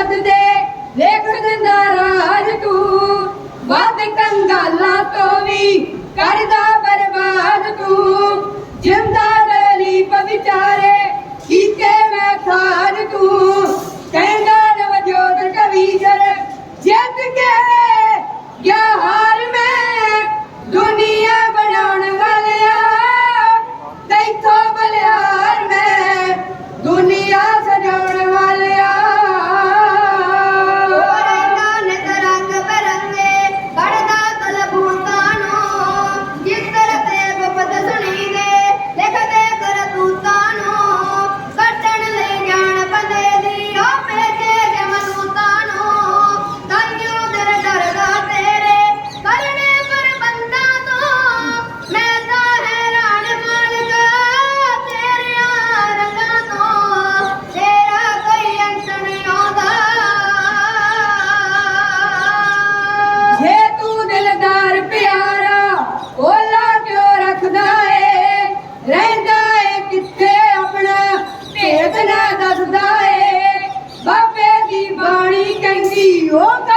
ਸਦਦੇ ਵੇਖਣ ਦਾ ਰਾਜ ਤੂੰ। ਵੱਧ ਕੰਗਾਲਾਂ ਤੋਂ ਵੀ ਕਰਦਾ ਬਰਬਾਦ ਤੂੰ। ਜਿੰਦ senhor